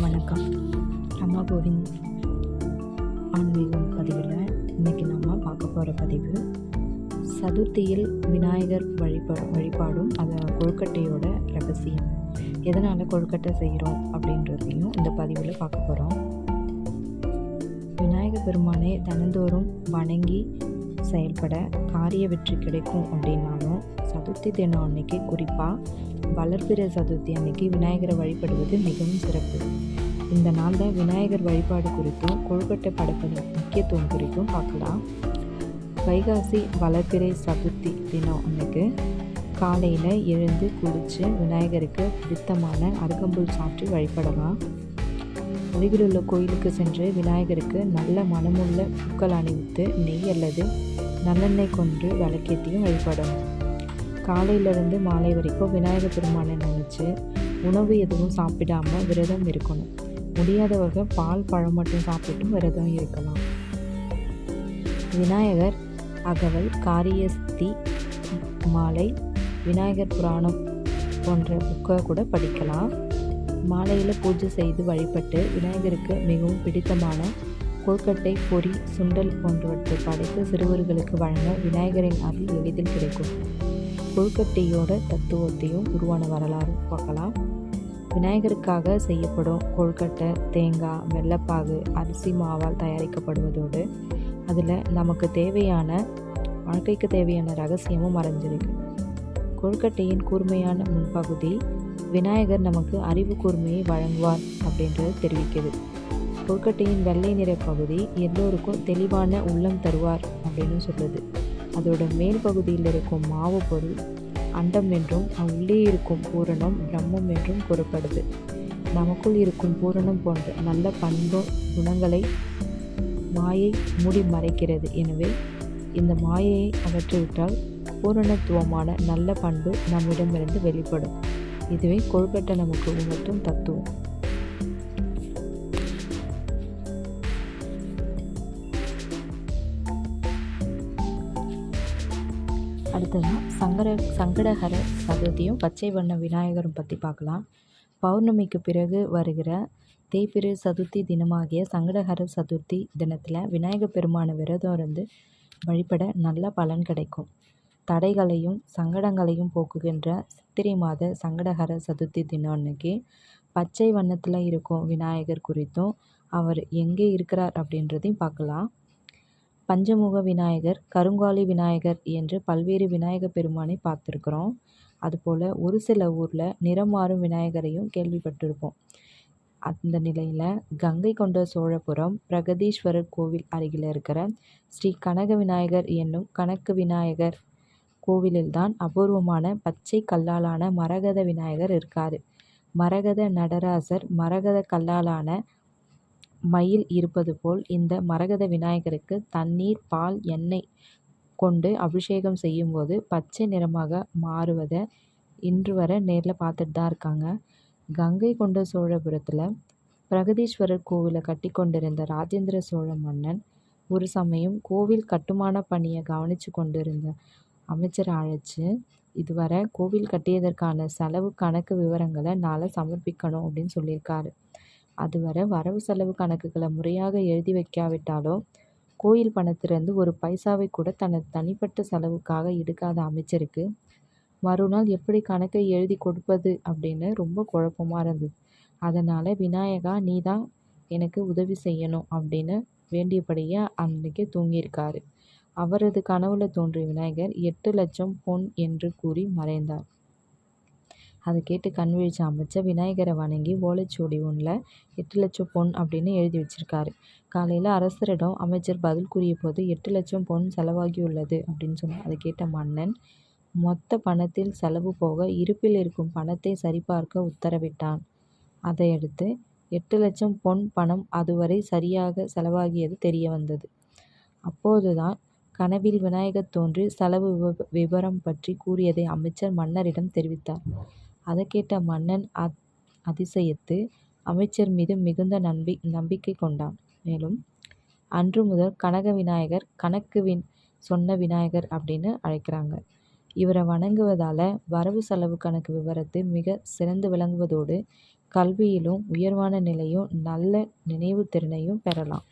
வணக்கம். அம்மா கோவிந்த் ஆன்மீகம் பதிவில் இன்றைக்கி நம்ம பார்க்க போகிற பதிவு சதுர்த்தியில் விநாயகர் வழிபா வழிபாடும் அதை கொழுக்கட்டையோட ரகசியம். எதனால் கொழுக்கட்டை செய்கிறோம் அப்படின்றதையும் இந்த பதிவில் பார்க்க போகிறோம் விநாயகர் பெருமானை தினந்தோறும் வணங்கி செயல்பட காரிய வெற்றி கிடைக்கும் அப்படின்னாலும் சதுர்த்தி தினம் அன்னைக்கு குறிப்பாக வளர்பிறை சதுர்த்தி அன்னைக்கு விநாயகரை வழிபடுவது மிகவும் சிறப்பு. இந்த நாளில் விநாயகர் வழிபாடு குறித்தும் கொழுக்கட்டை படைப்பதன் முக்கியத்துவம் குறித்தும் பார்க்கலாம். வைகாசி வளர்பிறை சதுர்த்தி தினம் அன்னைக்கு காலையில் எழுந்து குளித்து விநாயகருக்கு பிடித்தமான அருகம்புல் சாற்றி வழிபடலாம். அருகில் உள்ள கோயிலுக்கு சென்று விநாயகருக்கு நல்ல மனமுள்ள பூக்கள் அணிவித்து நெய் அல்லது நல்லெண்ணெய் கொண்டு விளக்கேற்றியும் வழிபடணும் காலையிலேருந்து மாலை வரைக்கும் விநாயகர் பெருமானை நினச்சி உணவு எதுவும் சாப்பிடாம விரதம் இருக்கணும். முடியாதவங்க பால் பழம் மட்டும் சாப்பிட்டும் விரதம் இருக்கலாம். விநாயகர் அகவல் காரியஸ்தி மாலை விநாயகர் புராணம் போன்ற புக்கை கூட படிக்கலாம். மாலையில் பூஜை செய்து வழிபட்டு விநாயகருக்கு மிகவும் பிடித்தமான கொழுக்கட்டை பொரி சுண்டல் போன்றவற்றை படைத்து சிறுவர்களுக்கு வழங்க விநாயகரின் அருள் எளிதில் கிடைக்கும். கொழுக்கட்டையோட தத்துவத்தையும் உருவான வரலாறு பார்க்கலாம். விநாயகருக்காக செய்யப்படும் கொழுக்கட்டை தேங்காய் வெள்ளைப்பாகு அரிசி மாவால் தயாரிக்கப்படுவதோடு அதில் நமக்கு தேவையான வாழ்க்கைக்கு தேவையான ரகசியமும் மறைஞ்சிருக்கு. கொழுக்கட்டையின் கூர்மையான முன்பகுதி விநாயகர் நமக்கு அறிவு கூர்மையை வழங்குவார் அப்படின்றது தெரிவிக்குது. கொழுக்கட்டையின் வெள்ளை நிற பகுதி எல்லோருக்கும் தெளிவான உள்ளம் தருவார் அப்படின்னு சொல்லுது அதோட மேல் பகுதியில் இருக்கும் மாவு பொருள் அண்டம் என்றும் உள்ளே இருக்கும் பூரணம் பிரம்மம் என்றும் கூறப்படுது. நமக்குள் இருக்கும் பூரணம் போன்ற நல்ல பண்பு குணங்களை மாயை மூடி மறைக்கிறது. எனவே இந்த மாயையை அகற்றிவிட்டால் பூரணத்துவமான நல்ல பண்பு நம்மிடமிருந்து வெளிப்படும். இதுவே கொழுக்கட்டை நமக்கு உணர்த்தும் தத்துவம். அடுத்தது சங்கர சங்கடஹர சதுர்த்தியும் பச்சை வண்ண விநாயகரும் பற்றி பார்க்கலாம். பௌர்ணமிக்கு பிறகு வருகிற தேய்பிரு சதுர்த்தி தினமாகிய சங்கடஹர சதுர்த்தி தினத்தில் விநாயகர் பெருமான விரதம் இருந்து வழிபட நல்ல பலன் கிடைக்கும். தடைகளையும் சங்கடங்களையும் போக்குகின்ற சித்திரை மாத சங்கடஹர சதுர்த்தி தினம் அன்னைக்கு பச்சை வண்ணத்தில் இருக்கும் விநாயகர் குறித்தும் அவர் எங்கே இருக்கிறார் அப்படின்றதையும் பார்க்கலாம். பஞ்சமுக விநாயகர் கருங்காலி விநாயகர் என்று பல்வேறு விநாயகர் பெருமானை பார்த்துருக்குறோம். அதுபோல் ஒரு சில ஊரில் நிறம் மாறும் விநாயகரையும் கேள்விப்பட்டிருப்போம். அந்த நிலையில் கங்கை கொண்ட சோழபுரம் பிரகதீஸ்வரர் கோவில் அருகில் இருக்கிற ஸ்ரீ கனக விநாயகர் என்னும் கணக்கு விநாயகர் கோவிலில்தான் அபூர்வமான பச்சை கல்லாலான மரகத விநாயகர் இருக்கார். மரகத நடராசர் மரகத கல்லாலான மயில் இருப்பது போல் இந்த மரகத விநாயகருக்கு தண்ணீர் பால் எண்ணெய் கொண்டு அபிஷேகம் செய்யும்போது பச்சை நிறமாக மாறுவதை இன்று வரை நேரில் பார்த்துட்டு தான் இருக்காங்க. கங்கை கொண்ட சோழபுரத்தில் பிரகதீஸ்வரர் கோவிலை கட்டி கொண்டிருந்த ராஜேந்திர சோழ மன்னன் ஒரு சமயம் கோவில் கட்டுமான பணியை கவனித்து கொண்டிருந்த அமைச்சரை அழைச்சி இதுவரை கோவில் கட்டியதற்கான செலவு கணக்கு விவரங்களை நாளை சமர்ப்பிக்கணும் அப்படின்னு சொல்லியிருக்காரு. அதுவரை வரவு செலவு கணக்குகளை முறையாக எழுதி வைக்காவிட்டாலோ கோயில் பணத்திலிருந்து ஒரு பைசாவை கூட தனது தனிப்பட்ட செலவுக்காக எடுக்காத அமைச்சருக்கு மறுநாள் எப்படி கணக்கை எழுதி கொடுப்பது அப்படின்னு ரொம்ப குழப்பமாக இருந்தது. அதனால் விநாயகா நீ தான் எனக்கு உதவி செய்யணும் அப்படின்னு வேண்டியபடியே அன்றைக்கே தூங்கியிருக்காரு. அவரது கனவுல தோன்றிய விநாயகர் எட்டு லட்சம் பொன் என்று கூறி மறைந்தார். அதை கேட்டு கண் விழிச்ச அமைச்சர் விநாயகரை வணங்கி ஓலைச்சுவடி ஒன்றில் எட்டு லட்சம் பொன் அப்படின்னு எழுதி வச்சிருக்காரு. காலையில் அரசரிடம் அமைச்சர் பதில் கூறிய போது எட்டு லட்சம் பொன் செலவாகியுள்ளது அப்படின்னு சொன்னார். அதை கேட்ட மன்னன் மொத்த பணத்தில் செலவு போக இருப்பில் இருக்கும் பணத்தை சரிபார்க்க உத்தரவிட்டான். அதையடுத்து எட்டு லட்சம் பொன் பணம் அதுவரை சரியாக செலவாகியது தெரிய வந்தது. அப்போதுதான் கனவில் விநாயகர் தோன்றி செலவு விவரம் பற்றி கூறியதை அமைச்சர் மன்னரிடம் தெரிவித்தார். அதை கேட்ட மன்னன் அத் அதிசயித்து அமைச்சர் மீது மிகுந்த நம்பி நம்பிக்கை கொண்டான். மேலும் அன்று முதல் கனக விநாயகர் கணக்கு வின் சொன்ன விநாயகர் அப்படின்னு அழைக்கிறாங்க. இவரை வணங்குவதால் வரவு செலவு கணக்கு விவரத்து மிக சிறந்து விளங்குவதோடு கல்வியிலும் உயர்வான நிலையும் நல்ல நினைவு திறனையும் பெறலாம்.